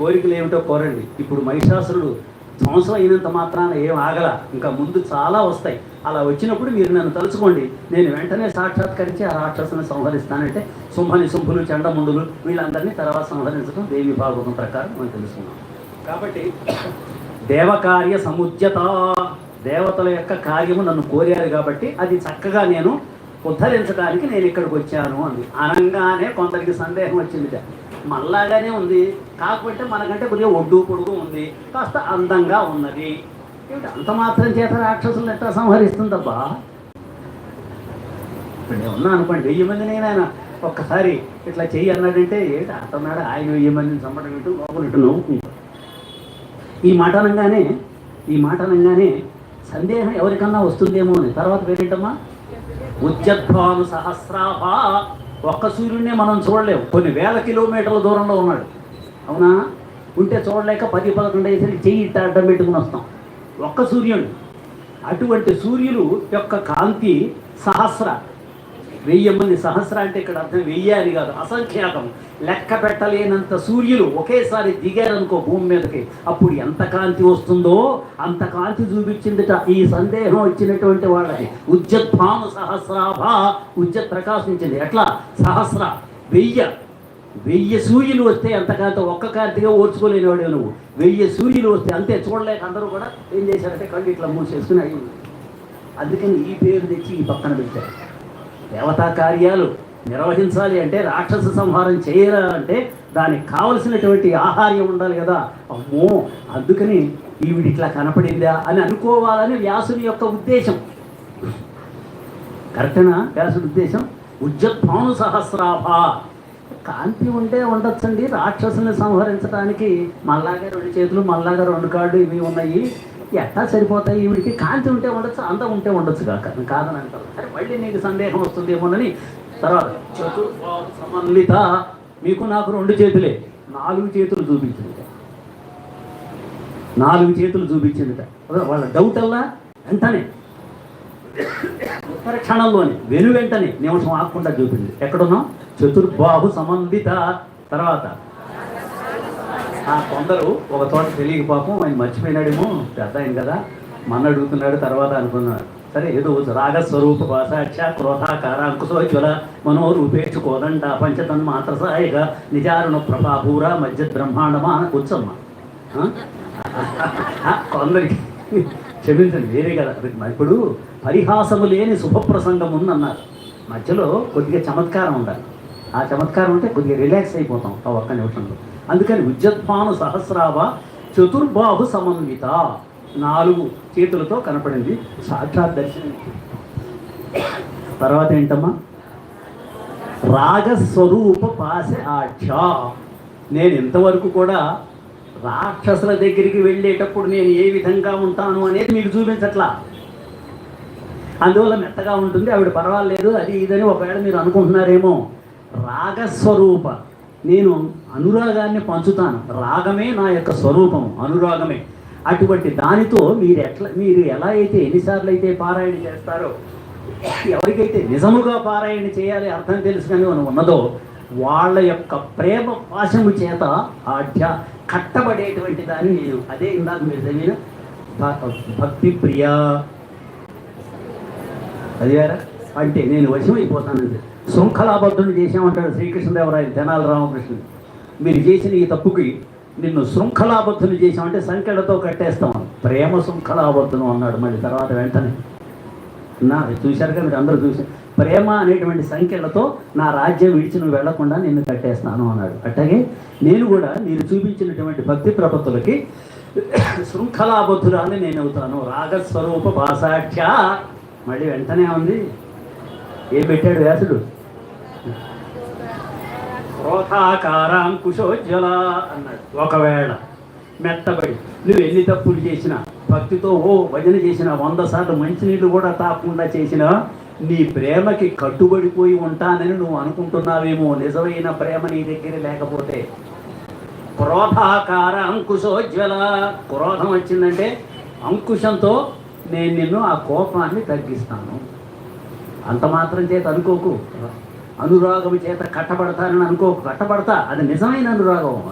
కోరికలు ఏమిటో కోరండి. ఇప్పుడు మహిషాసురుడు సంవత్సరం అయినంత మాత్రాన ఏం ఆగల. ఇంకా ముందు చాలా వస్తాయి. అలా వచ్చినప్పుడు మీరు నన్ను తలుచుకోండి. నేను వెంటనే సాక్షాత్కరించి ఆ రాక్షసుని సంహరిస్తానంటే సుంభని శుంభులు చండముండులు వీళ్ళందరినీ తర్వాత సంహరించడం దేవి భాగవతం ప్రకారం మనం తెలుసుకున్నాం కాబట్టి దేవకార్య సముద్యత దేవతల యొక్క కార్యము నన్ను కోరారు కాబట్టి అది చక్కగా నేను ఉద్ధరించడానికి నేను ఇక్కడికి వచ్చాను అంది. అనగానే కొందరికి సందేహం వచ్చింది మనలాగానే ఉంది. కాకపోతే మనకంటే కొద్దిగా ఒడ్డు పొడుగు ఉంది. కాస్త అందంగా ఉన్నది. ఏమిటి అంత మాత్రం చేత రాక్షసులు ఎట్లా సంహరిస్తుందబ్బా? ఇప్పుడు నేను ఉన్నా అనుకోండి వెయ్యి మంది నేను ఒక్కసారి ఇట్లా చెయ్యి అన్నాడంటే ఏంటి అతన్నాడు ఆయన వెయ్యి మందిని చంపడం ఇటు లోపల ఇటు నవ్వుకుంటాడు. ఈ మాట అనగానే ఈ మాట అనగానే సందేహం ఎవరికన్నా వస్తుందేమో అని. తర్వాత పేరేంటమ్మా? ఉజ్జద్భాను సహస్రాభా ఒక్క సూర్యుడిని మనం చూడలేము. కొన్ని వేల కిలోమీటర్ల దూరంలో ఉన్నాడు. అవునా? ఉంటే చూడలేక పది పదకొండు వేసరికి చెయ్యి అడ్డం పెట్టుకుని వస్తాం. ఒక్క సూర్యుడు. అటువంటి సూర్యులు యొక్క కాంతి సహస్ర. వెయ్యి మంది సహస్ర అంటే ఇక్కడ అర్థం వెయ్యి అని కాదు అసంఖ్యాకం. లెక్క పెట్టలేనంత సూర్యులు ఒకేసారి దిగారనుకో భూమి మీదకి. అప్పుడు ఎంత కాంతి వస్తుందో అంత కాంతి చూపించిందిట ఈ సందేహం వచ్చినటువంటి వాళ్ళకి. ఉజ్జత్వాము సహస్రాభ ఉజ్జత్ ప్రకాశించింది. ఎట్లా? సహస్ర వెయ్య. వెయ్యి సూర్యులు వస్తే ఎంత కాంతి? ఒక్క కాంతిగా ఓర్చుకోలేనివాడే నువ్వు. వెయ్యి సూర్యులు వస్తే అంతే చూడలేక అందరూ కూడా ఏం చేశారంటే కళ్ళు ఇట్లా మూసేసుకుని అయ్యింది. అందుకని ఈ పేరు తెచ్చి ఈ పక్కన పెట్టారు. దేవతా కార్యాలు నిర్వహించాలి అంటే రాక్షస సంహారం చేయాలంటే దానికి కావలసినటువంటి ఆహార్యం ఉండాలి కదా. అమ్మో అందుకని ఈవిడ ఇట్లా కనపడిందా అని అనుకోవాలని వ్యాసుని యొక్క ఉద్దేశం. కరెక్టేనా వ్యాసుడి ఉద్దేశం? ఉజ్జత్వాను సహస్రాభ. కాంతి ఉంటే ఉండొచ్చండి రాక్షసుని సంహరించడానికి మళ్ళాగా రెండు చేతులు మల్లాగా రెండు కాళ్ళు ఇవి ఉన్నాయి. ఎట్టా సరిపోతాయి? ఈవిడికి కాంతి ఉంటే ఉండొచ్చు అందం ఉంటే ఉండొచ్చు కాక. కాదని అంటారు అరే మళ్ళీ నీకు సందేహం వస్తుందేమోనని తర్వాత చతుర్బాహు సమన్విత మీకు నాకు రెండు చేతులే. నాలుగు చేతులు చూపించింది నాలుగు చేతులు చూపించిందిట. వాళ్ళ డౌట్ అల్లా వెంటనే ఉత్తర క్షణంలోనే వెను వెంటనే నిమిషం ఆకుండా చూపింది ఎక్కడున్నాం చతుర్బాహు సమన్విత తర్వాత ఆ కొందరు ఒక చోట తెలియక పాపం ఆయన మర్చిపోయినాడేమో పెద్ద ఆయన కదా మన అడుగుతున్నాడు తర్వాత అనుకున్నాడు. సరే ఏదో రాగస్వరూప భాషాక్ష క్రోధాకార అంకుశోజ్వల మనోరూపేక్ష కోదండ పంచతన్ మాత్ర సాయిక నిజారుణ ప్రభాభూర మధ్య బ్రహ్మాండమా అని కూర్చోమ్మా కొందరికి క్షమించండి వేరే కదా. ఇప్పుడు పరిహాసము లేని శుభప్రసంగం ఉందన్నారు మధ్యలో కొద్దిగా చమత్కారం ఉండాలి. ఆ చమత్కారం ఉంటే కొద్దిగా రిలాక్స్ అయిపోతాం ఆ ఒక్క నిమిషంలో. అందుకని విద్యుత్పాను సహస్రావ చతుర్బాహు సమన్విత నాలుగు చేతులతో కనపడింది సాక్షాత్ దర్శనం. తర్వాత ఏంటమ్మా? రాగస్వరూప పాశ ఆక్ష నేను ఇంతవరకు కూడా రాక్షసుల దగ్గరికి వెళ్ళేటప్పుడు నేను ఏ విధంగా ఉంటాను అనేది మీకు చూపించట్లా? అందువల్ల మెత్తగా ఉంటుంది ఆవిడ పర్వాలేదు అది ఇదని ఒకవేళ మీరు అనుకుంటున్నారేమో. రాగస్వరూప. నేను అనురాగాన్ని పంచుతాను. రాగమే నా యొక్క స్వరూపం అనురాగమే. అటువంటి దానితో మీరు ఎట్లా మీరు ఎలా అయితే ఎన్నిసార్లు అయితే పారాయణ చేస్తారో ఎవరికైతే నిజముగా పారాయణ చేయాలి అర్థం తెలుసుకొని మనం ఉన్నదో వాళ్ళ యొక్క ప్రేమ పాశము చేత ఆఢ్య కట్టబడేటువంటి దాన్ని నేను అదే ఇందాక మీరు చదివిన భక్తి ప్రియ అదిగారా అంటే నేను వశమైపోతానండి శృంఖలాబద్ధుని చేశామంటాడు శ్రీకృష్ణదేవరాయలు తెనాలి రామకృష్ణుడు. మీరు చేసిన ఈ తప్పుకి నిన్ను శృంఖలాబద్ధులు చేశామంటే సంఖ్యలతో కట్టేస్తాం. ప్రేమ శృంఖలాబద్ధును అన్నాడు మళ్ళీ తర్వాత వెంటనే. నా చూశారు కదా మీరు అందరూ చూశారు ప్రేమ అనేటువంటి సంఖ్యలతో నా రాజ్యం విడిచి నువ్వు వెళ్ళకుండా నిన్ను కట్టేస్తాను అన్నాడు. అట్లాగే నేను కూడా మీరు చూపించినటువంటి భక్తి ప్రపత్తులకి శృంఖలాబద్ధురాన్ని నేను అవుతాను రాగస్వరూప భాషాఖ్య మళ్ళీ వెంటనే ఉంది. ఏం పెట్టాడు వ్యాసుడు? క్రోధాకారాంకుశోజ్వల అన్నాడు. ఒకవేళ మెత్తబడి నువ్వు ఎన్ని తప్పులు చేసినా భక్తితో ఓ భజన చేసిన వంద సార్లు మంచినీళ్ళు కూడా తాకుండా చేసినా నీ ప్రేమకి కట్టుబడిపోయి ఉంటానని నువ్వు అనుకుంటున్నావేమో. నిజమైన ప్రేమ నీ దగ్గర లేకపోతే. క్రోధాకార అంకుశోజ్వల క్రోధం వచ్చిందంటే అంకుశంతో నేను నిన్ను ఆ కోపాన్ని తగ్గిస్తాను. అంత మాత్రం చేత అనుకోకు. అనురాగం చేత కట్టబడతానని అనుకోకు. కట్టబడతా అది నిజమైన అనురాగం